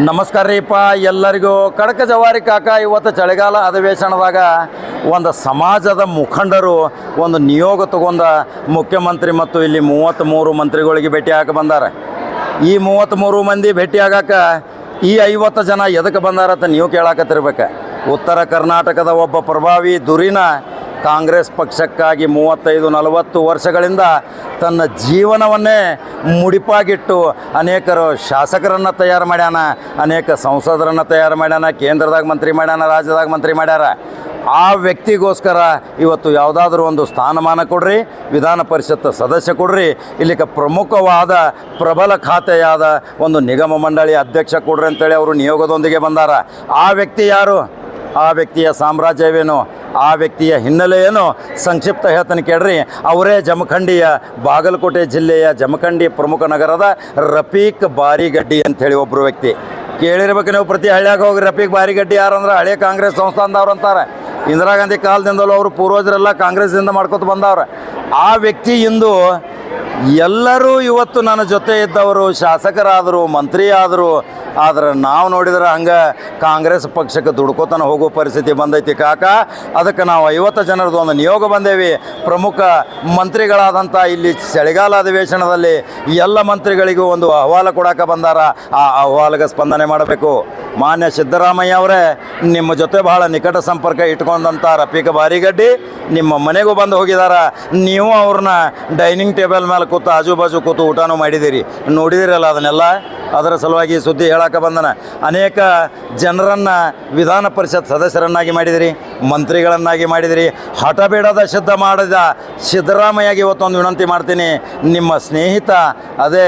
ನಮಸ್ಕಾರ ರೀಪ ಎಲ್ಲರಿಗೂ ಕಡಕ ಜವಾರಿ ಕಾಕ ಇವತ್ತು ಚಳಿಗಾಲ ಅಧಿವೇಶನದಾಗ ಒಂದು ಸಮಾಜದ ಮುಖಂಡರು ಒಂದು ನಿಯೋಗ ತಗೊಂಡ ಮುಖ್ಯಮಂತ್ರಿ ಮತ್ತು ಇಲ್ಲಿ ಮೂವತ್ತ್ಮೂರು ಮಂತ್ರಿಗಳಿಗೆ ಭೇಟಿ ಹಾಕಿ ಬಂದಾರೆ. ಈ ಮೂವತ್ತ್ಮೂರು ಮಂದಿ ಭೇಟಿ ಆಗಾಕ ಈ ಐವತ್ತು ಜನ ಎದಕ್ಕೆ ಬಂದಾರತ್ತ ನೀವು ಕೇಳಾಕತ್ತಿರ್ಬೇಕು. ಉತ್ತರ ಕರ್ನಾಟಕದ ಒಬ್ಬ ಪ್ರಭಾವಿ ದುರಿನ ಕಾಂಗ್ರೆಸ್ ಪಕ್ಷಕ್ಕಾಗಿ ಮೂವತ್ತೈದು, ನಲವತ್ತು ವರ್ಷಗಳಿಂದ ತನ್ನ ಜೀವನವನ್ನೇ ಮುಡಿಪಾಗಿಟ್ಟು ಅನೇಕರು ಶಾಸಕರನ್ನು ತಯಾರು ಮಾಡ್ಯಾನ, ಅನೇಕ ಸಂಸದರನ್ನು ತಯಾರು ಮಾಡ್ಯಾನ, ಕೇಂದ್ರದಾಗ ಮಂತ್ರಿ ಮಾಡ್ಯಾನ, ರಾಜ್ಯದಾಗ ಮಂತ್ರಿ ಮಾಡ್ಯಾರ. ಆ ವ್ಯಕ್ತಿಗೋಸ್ಕರ ಇವತ್ತು ಯಾವುದಾದ್ರೂ ಒಂದು ಸ್ಥಾನಮಾನ ಕೊಡ್ರಿ, ವಿಧಾನ ಪರಿಷತ್ ಸದಸ್ಯ ಕೊಡ್ರಿ, ಇಲ್ಲಿಕ ಪ್ರಮುಖವಾದ ಪ್ರಬಲ ಖಾತೆಯಾದ ಒಂದು ನಿಗಮ ಮಂಡಳಿ ಅಧ್ಯಕ್ಷ ಕೊಡ್ರಿ ಅಂತೇಳಿ ಅವರು ನಿಯೋಗದೊಂದಿಗೆ ಬಂದಾರ. ಆ ವ್ಯಕ್ತಿ ಯಾರು? ಆ ವ್ಯಕ್ತಿಯ ಸಾಮ್ರಾಜ್ಯವೇನು, ಆ ವ್ಯಕ್ತಿಯ ಹಿನ್ನೆಲೆ ಏನು ಸಂಕ್ಷಿಪ್ತ ಹೇಳ್ತಾನೆ ಕೇಳ್ರಿ. ಅವರೇ ಜಮಖಂಡಿಯ, ಬಾಗಲಕೋಟೆ ಜಿಲ್ಲೆಯ ಜಮಖಂಡಿ ಪ್ರಮುಖ ನಗರದ ರಫೀಕ್ ಬಾರಿಗಡ್ಡಿ ಅಂಥೇಳಿ ಒಬ್ಬರು ವ್ಯಕ್ತಿ. ಕೇಳಿರ್ಬೇಕು ನೀವು ಪ್ರತಿ ಹಳ್ಳಿಯಾಗ ಹೋಗಿ ರಫೀಕ್ ಬಾರಿಗಡ್ಡಿ ಯಾರಂದ್ರೆ ಹಳೆ ಕಾಂಗ್ರೆಸ್ ಸಂಸ್ಥಾನದವ್ರು ಅಂತಾರೆ. ಇಂದಿರಾ ಗಾಂಧಿ ಕಾಲದಿಂದಲೂ ಅವರು ಪೂರ್ವಜರೆಲ್ಲ ಕಾಂಗ್ರೆಸ್ದಿಂದ ಮಾಡ್ಕೊತ ಬಂದವ್ರೆ. ಆ ವ್ಯಕ್ತಿ ಇಂದು ಎಲ್ಲರೂ ಇವತ್ತು ನನ್ನ ಜೊತೆ ಇದ್ದವರು, ಶಾಸಕರಾದರು ಮಂತ್ರಿ ಆದರು ಆದ್ರೆ ನಾವು ನೋಡಿದ್ರೆ ಹಂಗೆ ಕಾಂಗ್ರೆಸ್ ಪಕ್ಷಕ್ಕೆ ದುಡ್ಕೋತನ ಹೋಗೋ ಪರಿಸ್ಥಿತಿ ಬಂದೈತಿ ಕಾಕ. ಅದಕ್ಕೆ ನಾವು ಐವತ್ತು ಜನರದ್ದು ಒಂದು ನಿಯೋಗ ಬಂದೇವಿ. ಪ್ರಮುಖ ಮಂತ್ರಿಗಳಾದಂಥ ಇಲ್ಲಿ ಚಳಿಗಾಲ ಅಧಿವೇಶನದಲ್ಲಿ ಎಲ್ಲ ಮಂತ್ರಿಗಳಿಗೂ ಒಂದು ಅಹವಾಲು ಕೊಡೋಕೆ ಬಂದಾರ. ಆ ಅಹವಾಲಿಗೆ ಸ್ಪಂದನೆ ಮಾಡಬೇಕು. ಮಾನ್ಯ ಸಿದ್ದರಾಮಯ್ಯ ಅವರೇ, ನಿಮ್ಮ ಜೊತೆ ಬಹಳ ನಿಕಟ ಸಂಪರ್ಕ ಇಟ್ಕೊಂಡಂಥ ರಫೀಕ ಬಾರಿಗಡ್ಡಿ ನಿಮ್ಮ ಮನೆಗೂ ಬಂದು ಹೋಗಿದಾರ. ನೀವು ಅವ್ರನ್ನ ಡೈನಿಂಗ್ ಟೇಬಲ್ ಮೇಲೆ ಕೂತು ಆಜು ಬಾಜು ಕೂತು ಊಟನೂ ಮಾಡಿದ್ದೀರಿ ನೋಡಿದಿರಲ್ಲ ಅದನ್ನೆಲ್ಲ? ಅದರ ಸಲುವಾಗಿ ಸುದ್ದಿ ಹೇಳಕ್ಕೆ ಬಂದನ. ಅನೇಕ ಜನರನ್ನು ವಿಧಾನ ಪರಿಷತ್ ಸದಸ್ಯರನ್ನಾಗಿ ಮಾಡಿದಿರಿ, ಮಂತ್ರಿಗಳನ್ನಾಗಿ ಮಾಡಿದಿರಿ. ಹಠಬೇಡದ ಸಿದ್ಧ ಮಾಡಿದ ಸಿದ್ದರಾಮಯ್ಯಗೆ ಇವತ್ತೊಂದು ವಿನಂತಿ ಮಾಡ್ತೀನಿ. ನಿಮ್ಮ ಸ್ನೇಹಿತ, ಅದೇ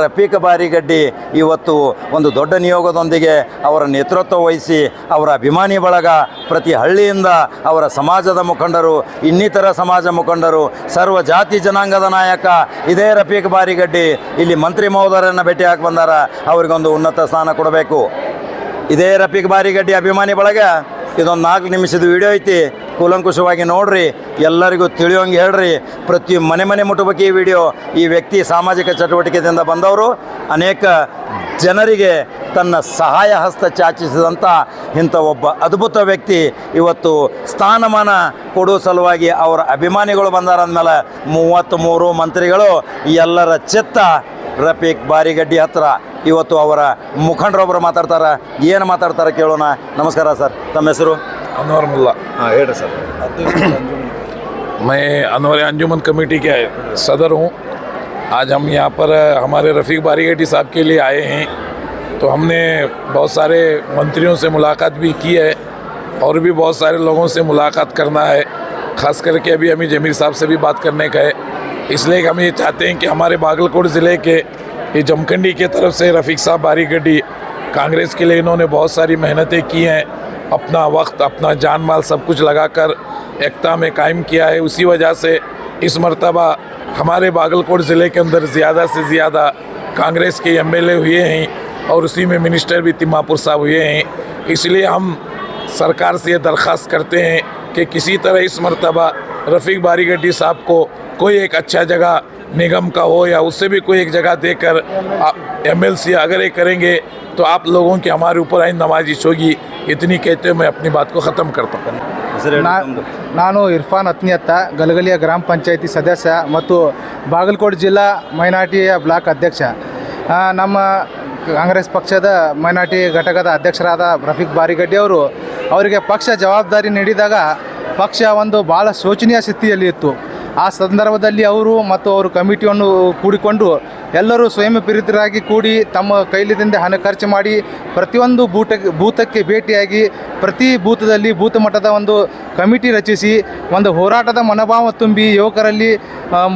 ರಫೀಕ್ ಬಾರಿಗಡ್ಡಿ, ಇವತ್ತು ಒಂದು ದೊಡ್ಡ ನಿಯೋಗದೊಂದಿಗೆ ಅವರ ನೇತೃತ್ವ ವಹಿಸಿ, ಅವರ ಅಭಿಮಾನಿ ಬಳಗ, ಪ್ರತಿ ಹಳ್ಳಿಯಿಂದ ಅವರ ಸಮಾಜದ ಮುಖಂಡರು, ಇನ್ನಿತರ ಸಮಾಜ ಮುಖಂಡರು, ಸರ್ವ ಜಾತಿ ಜನಾಂಗದ ನಾಯಕ, ಇದೇ ರಫೀಕ್ ಬಾರಿಗಡ್ಡಿ. ಇಲ್ಲಿ ಮಂತ್ರಿ ಮಹೋದರನ್ನು ಭೇಟಿ ಹಾಕಿ ಬಂದಾರ. ಅವರಿಗೊಂದು ಉನ್ನತ ಸ್ಥಾನ ಕೊಡಬೇಕು. ಇದೇ ರಫೀಕ್ ಬಾರಿಗಡ್ಡಿ ಅಭಿಮಾನಿ ಬಳಗ, ಇದೊಂದು ನಾಲ್ಕು ನಿಮಿಷದ ವಿಡಿಯೋ ಐತಿ. ಕೂಲಂಕುಷವಾಗಿ ನೋಡ್ರಿ, ಎಲ್ಲರಿಗೂ ತಿಳಿಯೋಂಗೆ ಹೇಳ್ರಿ. ಪ್ರತಿ ಮನೆ ಮನೆ ಮುಟ್ಟಬೇಕು ಈ ವಿಡಿಯೋ, ಈ ವ್ಯಕ್ತಿ ಸಾಮಾಜಿಕ ಚಟುವಟಿಕೆಯಿಂದ ಬಂದವರು, ಅನೇಕ ಜನರಿಗೆ ತನ್ನ ಸಹಾಯ ಹಸ್ತ ಚಾಚಿಸಿದಂಥ ಇಂಥ ಒಬ್ಬ ಅದ್ಭುತ ವ್ಯಕ್ತಿ ಇವತ್ತು ಸ್ಥಾನಮಾನ ಕೊಡೋ ಸಲುವಾಗಿ ಅವರ ಅಭಿಮಾನಿಗಳು ಬಂದಾರ ಅಂದಮೇಲೆ ಮೂವತ್ತ್ಮೂರು ಮಂತ್ರಿಗಳು ಎಲ್ಲರ ಚಿತ್ತ ರಫೀಕ್ ಬಾರಿಗಡ್ಡಿ ಹತ್ರ ಇವತ್ತು ಅವರ ಮುಖಂಡರೊಬ್ಬರು ಮಾತಾಡ್ತಾರೆ ಏನು ಮಾತಾಡ್ತಾರೆ ಕೇಳೋಣ ನಮಸ್ಕಾರ ಸರ್ ತಮ್ಮ ಹೆಸರು अनवर मुल्ला ಹಾಂ ಹೇಳ್ರಿ ಸರ್ मैं अनवर अंजुमन कमेटी के सदर हूँ आज हम यहाँ पर हमारे रफ़ीक बारीगेटी साहब के लिए आए हैं तो हमने बहुत सारे मंत्रियों से मुलाकात भी की है और भी बहुत सारे लोगों से मुलाकात करना है ख़ास करके अभी अमीर जमीर साहब से भी बात करने का है इसलिए हम ये चाहते हैं कि हमारे बागलकोट ज़िले के, ये जमखंडी के तरफ़ से रफ़ीक साहब बारीगड्डी, कांग्रेस के लिए इन्होंने बहुत सारी मेहनतें की हैं, अपना वक्त, अपना जान माल सब कुछ लगाकर एकता में कायम किया है। उसी वजह से इस मरतबा हमारे बागलकोट ज़िले के अंदर ज़्यादा से ज़्यादा कांग्रेस के एमएलए हुए हैं और उसी में मिनिस्टर भी तिम्मापुर साहब हुए हैं। इसलिए हम सरकार से ये दरख्वास्त करते हैं कि किसी तरह इस मरतबा रफ़ीक बारीगड्डी साहब को कोई एक अच्छा जगह निगम का हो या उससे भी कोई एक जगह देकर एम एल सी अगर ये करेंगे तो आप लोगों की हमारे ऊपर आई नवाजिश होगी इतनी कहते हुए मैं अपनी बात को ख़त्म करता हूँ ಹೆಸರು ಹೇಳಿ ನಾ ತಮ್ಮದು. ನಾನು ಇರ್ಫಾನ್ ಅತ್ನಿಯತ್ತ ಗಲಗಲಿಯ ಗ್ರಾಮ ಪಂಚಾಯತಿ ಸದಸ್ಯ ಮತ್ತು ಬಾಗಲಕೋಟೆ ಜಿಲ್ಲಾ ಮೈನಾರಿಟಿಯ ಬ್ಲಾಕ್ ಅಧ್ಯಕ್ಷ ಆ, ನಮ್ಮ ಕಾಂಗ್ರೆಸ್ ಪಕ್ಷದ ಮೈನಾರಿಟಿ ಘಟಕದ ಅಧ್ಯಕ್ಷರಾದ ರಫೀಕ್ ಬಾರಿಗಡ್ಡಿ ಅವರು ಅವರಿಗೆ ಪಕ್ಷ ಜವಾಬ್ದಾರಿ ನೀಡಿದಾಗ ಪಕ್ಷ ಒಂದು ಭಾಳ ಶೋಚನೀಯ ಸ್ಥಿತಿಯಲ್ಲಿ ಇತ್ತು ಆ ಸಂದರ್ಭದಲ್ಲಿ ಅವರು ಮತ್ತು ಅವರು ಕಮಿಟಿಯನ್ನು ಕೂಡಿಕೊಂಡು ಎಲ್ಲರೂ ಸ್ವಯಂ ಪ್ರೇರಿತರಾಗಿ ಕೂಡಿ ತಮ್ಮ ಕೈಲಿದಿಂದ ಹಣ ಖರ್ಚು ಮಾಡಿ ಪ್ರತಿಯೊಂದು ಬೂಟ ಬೂತಕ್ಕೆ ಭೇಟಿಯಾಗಿ ಪ್ರತಿ ಬೂತದಲ್ಲಿ ಬೂತ್ ಮಟ್ಟದ ಒಂದು ಕಮಿಟಿ ರಚಿಸಿ ಒಂದು ಹೋರಾಟದ ಮನೋಭಾವ ತುಂಬಿ ಯುವಕರಲ್ಲಿ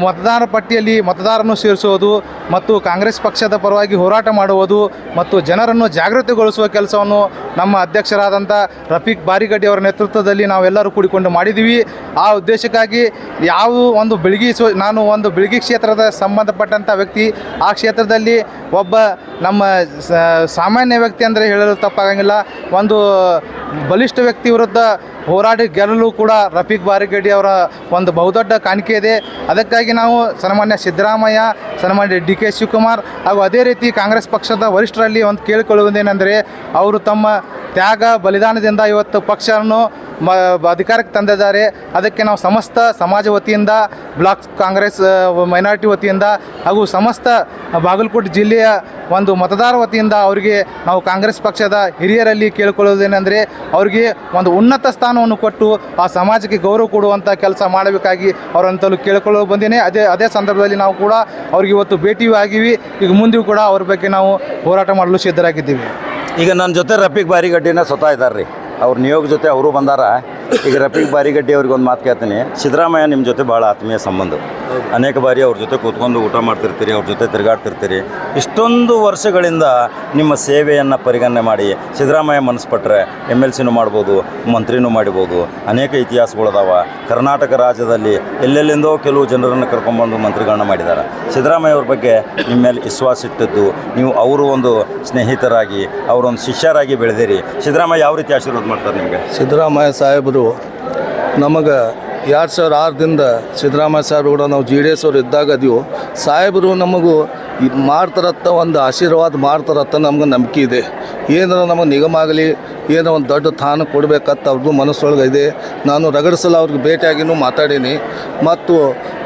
ಮತದಾರ ಪಟ್ಟಿಯಲ್ಲಿ ಮತದಾರರನ್ನು ಸೇರಿಸುವುದು ಮತ್ತು ಕಾಂಗ್ರೆಸ್ ಪಕ್ಷದ ಪರವಾಗಿ ಹೋರಾಟ ಮಾಡುವುದು ಮತ್ತು ಜನರನ್ನು ಜಾಗೃತಿಗೊಳಿಸುವ ಕೆಲಸವನ್ನು ನಮ್ಮ ಅಧ್ಯಕ್ಷರಾದಂಥ ರಫೀಕ್ ಬಾರಿಗಡ್ಡಿ ಅವರ ನೇತೃತ್ವದಲ್ಲಿ ನಾವೆಲ್ಲರೂ ಕೂಡಿಕೊಂಡು ಮಾಡಿದ್ದೀವಿ. ಆ ಉದ್ದೇಶಕ್ಕಾಗಿ ಯಾವ ಒಂದು ಬೆಳಗಿ ನಾನು ಒಂದು ಬೆಳಗಿ ಕ್ಷೇತ್ರದ ಸಂಬಂಧಪಟ್ಟಂಥ ವ್ಯಕ್ತಿ, ಆ ಕ್ಷೇತ್ರದಲ್ಲಿ ಒಬ್ಬ ನಮ್ಮ ಸಾಮಾನ್ಯ ವ್ಯಕ್ತಿ ಅಂದರೆ ಹೇಳಲು ತಪ್ಪಾಗಂಗಿಲ್ಲ. ಒಂದು ಬಲಿಷ್ಠ ವ್ಯಕ್ತಿ ವಿರುದ್ಧ ಹೋರಾಡಿ ಗೆಲ್ಲಲು ಕೂಡ ರಫೀಕ್ ಬಾರಿಗೇಡಿ ಅವರ ಒಂದು ಬಹುದೊಡ್ಡ ಕಾಣಿಕೆ ಇದೆ. ಅದಕ್ಕಾಗಿ ನಾವು ಸನ್ಮಾನ್ಯ ಸಿದ್ದರಾಮಯ್ಯ, ಸನ್ಮಾನ್ಯ ಡಿ ಕೆ ಶಿವಕುಮಾರ್ ಹಾಗೂ ಅದೇ ರೀತಿ ಕಾಂಗ್ರೆಸ್ ಪಕ್ಷದ ವರಿಷ್ಠರಲ್ಲಿ ಒಂದು ಕೇಳಿಕೊಳ್ಳುವುದೇನೆಂದರೆ, ಅವರು ತಮ್ಮ ತ್ಯಾಗ, ಬಲಿದಾನದಿಂದ ಇವತ್ತು ಪಕ್ಷವನ್ನು ಮ, ಅಧಿಕಾರಕ್ಕೆ ತಂದಿದ್ದಾರೆ. ಅದಕ್ಕೆ ನಾವು ಸಮಸ್ತ ಸಮಾಜ ವತಿಯಿಂದ, ಬ್ಲಾಕ್ ಕಾಂಗ್ರೆಸ್ ಮೈನಾರಿಟಿ ವತಿಯಿಂದ ಹಾಗೂ ಸಮಸ್ತ ಬಾಗಲಕೋಟೆ ಜಿಲ್ಲೆಯ ಒಂದು ಮತದಾರ ವತಿಯಿಂದ ಅವರಿಗೆ ನಾವು ಕಾಂಗ್ರೆಸ್ ಪಕ್ಷದ ಹಿರಿಯರಲ್ಲಿ ಕೇಳಿಕೊಳ್ಳೋದೇನೆಂದರೆ ಅವರಿಗೆ ಒಂದು ಉನ್ನತ ಸ್ಥಾನವನ್ನು ಕೊಟ್ಟು ಆ ಸಮಾಜಕ್ಕೆ ಗೌರವ ಕೊಡುವಂಥ ಕೆಲಸ ಮಾಡಬೇಕಾಗಿ ಅವರಂತಲೂ ಕೇಳಿಕೊಳ್ಳಲು ಬಂದೇನೆ. ಅದೇ ಅದೇ ಸಂದರ್ಭದಲ್ಲಿ ನಾವು ಕೂಡ ಅವ್ರಿಗೆ ಇವತ್ತು ಭೇಟಿಯೂ ಆಗಿವಿ. ಈಗ ಮುಂದೆಯೂ ಕೂಡ ಅವ್ರ ಬಗ್ಗೆ ನಾವು ಹೋರಾಟ ಮಾಡಲು ಸಿದ್ಧರಾಗಿದ್ದೀವಿ. ಈಗ ನನ್ನ ಜೊತೆ ರಫೀಕ್ ಬಾರಿಗಡ್ಡಿನ ಸ್ವತಃ ಇದ್ದಾರೆ ರೀ ಅವ್ರ ನಿಯೋಗ ಜೊತೆ ಅವರು ಬಂದಾರ. ಈಗ ರಫೀಕ್ ಬಾರಿಗಡ್ಡಿ ಅವ್ರಿಗೆ ಒಂದು ಮಾತು ಕೇಳ್ತೀನಿ. ಸಿದ್ದರಾಮಯ್ಯ ನಿಮ್ಮ ಜೊತೆ ಭಾಳ ಆತ್ಮೀಯ ಸಂಬಂಧ. ಅನೇಕ ಬಾರಿ ಅವ್ರ ಜೊತೆ ಕೂತ್ಕೊಂಡು ಊಟ ಮಾಡ್ತಿರ್ತೀರಿ ಅವ್ರ ಜೊತೆ ತಿರುಗಾಡ್ತಿರ್ತೀರಿ. ಇಷ್ಟೊಂದು ವರ್ಷಗಳಿಂದ ನಿಮ್ಮ ಸೇವೆಯನ್ನು ಪರಿಗಣನೆ ಮಾಡಿ ಸಿದ್ದರಾಮಯ್ಯ ಮನಸ್ಪಟ್ರೆ ಎಂ ಎಲ್ ಸಿನೂ ಮಾಡ್ಬೋದು ಮಂತ್ರಿನೂ ಮಾಡ್ಬೋದು ಅನೇಕ ಇತಿಹಾಸಗಳದಾವ. ಕರ್ನಾಟಕ ರಾಜ್ಯದಲ್ಲಿ ಎಲ್ಲೆಲ್ಲಿಂದೋ ಕೆಲವು ಜನರನ್ನು ಕರ್ಕೊಂಡ್ಬಂದು ಮಂತ್ರಿಗಳನ್ನ ಮಾಡಿದ್ದಾರೆ ಸಿದ್ದರಾಮಯ್ಯ ಅವ್ರ ಬಗ್ಗೆ ನಿಮ್ಮ ಮೇಲೆ ವಿಶ್ವಾಸ ಇಟ್ಟಿದ್ದು ನೀವು ಅವರು ಒಂದು ಸ್ನೇಹಿತರಾಗಿ ಅವರೊಂದು ಶಿಷ್ಯರಾಗಿ ಬೆಳೆದಿರಿ. ಸಿದ್ದರಾಮಯ್ಯ ಯಾವ ರೀತಿ ಆಶೀರ್ವಾದ ಮಾಡ್ತಾರೆ ನಿಮಗೆ? ಸಿದ್ದರಾಮಯ್ಯ ಸಾಹೇಬರು ನಮಗೆ ಎರಡು ಸಾವಿರ ಆರರಿಂದ ಸಿದ್ದರಾಮಯ್ಯ ಸಾಹೇಬ್ರು ಕೂಡ ನಾವು ಜಿ ಡಿ ಎಸ್ ಅವ್ರು ಇದ್ದಾಗ ಅದೀವು ಸಾಹೇಬರು ನಮಗೂ ಇದು ಮಾಡ್ತಾರತ್ತ ಒಂದು ಆಶೀರ್ವಾದ ಮಾಡ್ತಾರತ್ತ ನಮ್ಗೆ ನಂಬಿಕೆ ಇದೆ. ಏನಾರ ನಮಗೆ ನಿಗಮ ಆಗಲಿ ಏನೋ ಒಂದು ದೊಡ್ಡ ತಾನು ಕೊಡಬೇಕಂತ ಅವ್ರಿಗೂ ಮನಸ್ಸೊಳಗೆ ಇದೆ. ನಾನು ರಗಡಿಸಲು ಅವ್ರಿಗೆ ಭೇಟಿಯಾಗಿನೂ ಮಾತಾಡೀನಿ. ಮತ್ತು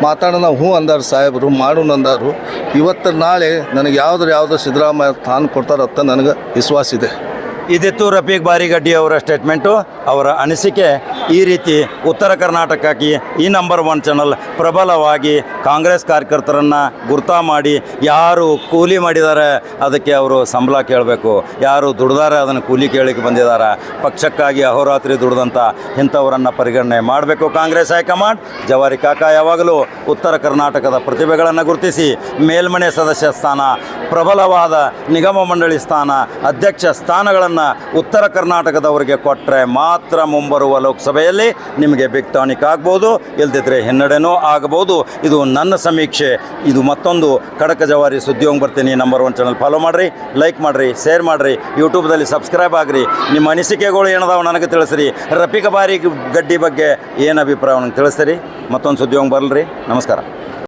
ಮಾತಾಡೋಣ ಹ್ಞೂ ಅಂದಾರು ಸಾಹೇಬರು ಮಾಡೋಣ ಅಂದಾರು. ಇವತ್ತು ನಾಳೆ ನನಗೆ ಯಾವ್ದಾರು ಯಾವುದೋ ಸಿದ್ದರಾಮಯ್ಯ ತಾನು ಕೊಡ್ತಾರತ್ತ ನನಗೆ ವಿಶ್ವಾಸ ಇದೆ. ಇದಿತ್ತು ರಫೀಕ್ ಬಾರಿಗಡ್ಡಿ ಅವರ ಸ್ಟೇಟ್ಮೆಂಟು ಅವರ ಅನಿಸಿಕೆ. ಈ ರೀತಿ ಉತ್ತರ ಕರ್ನಾಟಕಕ್ಕೆ ಈ ನಂಬರ್ ಒನ್ ಚಾನಲ್ ಪ್ರಬಲವಾಗಿ ಕಾಂಗ್ರೆಸ್ ಕಾರ್ಯಕರ್ತರನ್ನು ಗುರ್ತಾ ಮಾಡಿ, ಯಾರು ಕೂಲಿ ಮಾಡಿದ್ದಾರೆ ಅದಕ್ಕೆ ಅವರು ಸಂಬಳ ಕೇಳಬೇಕು. ಯಾರು ದುಡ್ದಾರೆ ಅದನ್ನು ಕೂಲಿ ಕೇಳಿಕ್ಕೆ ಬಂದಿದ್ದಾರೆ ಪಕ್ಷಕ್ಕಾಗಿ ಅಹೋರಾತ್ರಿ ದುಡ್ದಂಥ ಇಂಥವರನ್ನು ಪರಿಗಣನೆ ಮಾಡಬೇಕು ಕಾಂಗ್ರೆಸ್ ಹೈಕಮಾಂಡ್. ಜವಾರಿ ಕಾಕಾ ಯಾವಾಗಲೂ ಉತ್ತರ ಕರ್ನಾಟಕದ ಪ್ರತಿಭೆಗಳನ್ನು ಗುರುತಿಸಿ, ಮೇಲ್ಮನೆ ಸದಸ್ಯ ಸ್ಥಾನ ಪ್ರಬಲವಾದ ನಿಗಮ ಮಂಡಳಿ ಸ್ಥಾನ, ಅಧ್ಯಕ್ಷ ಸ್ಥಾನಗಳನ್ನು ಉತ್ತರ ಕರ್ನಾಟಕದವರಿಗೆ ಕೊಟ್ಟರೆ ಮಾತ್ರ ಮುಂಬರುವ ಲೋಕಸಭೆಯಲ್ಲಿ ನಿಮಗೆ ಬಿಗ್ ಟಾನಿಕ್ ಆಗ್ಬೋದು, ಇಲ್ದಿದ್ರೆ ಹಿನ್ನಡೆನೂ ಆಗಬಹುದು ಇದು ನನ್ನ ಸಮೀಕ್ಷೆ. ಇದು ಮತ್ತೊಂದು ಕಡಕ ಜವಾರಿ ಸುದ್ದಿಯೋಗಿ ಬರ್ತೀನಿ. ನಂಬರ್ ಒನ್ ಚಾನಲ್ ಫಾಲೋ ಮಾಡಿರಿ ಲೈಕ್ ಮಾಡಿರಿ ಶೇರ್ ಮಾಡಿರಿ. ಯೂಟ್ಯೂಬ್ದಲ್ಲಿ ಸಬ್ಸ್ಕ್ರೈಬ್ ಆಗಿರಿ. ನಿಮ್ಮ ಅನಿಸಿಕೆಗಳು ಏನದಾವ ನನಗೆ ತಿಳಿಸ್ರಿ. ರಫಿಕ ಬಾರಿ ಗಡ್ಡಿ ಬಗ್ಗೆ ಏನು ಅಭಿಪ್ರಾಯ ನನಗೆ ತಿಳಿಸ್ರಿ ಮತ್ತೊಂದು ಸುದ್ದಿಯೋಗಿ ಬರಲ್ರಿ. ನಮಸ್ಕಾರ.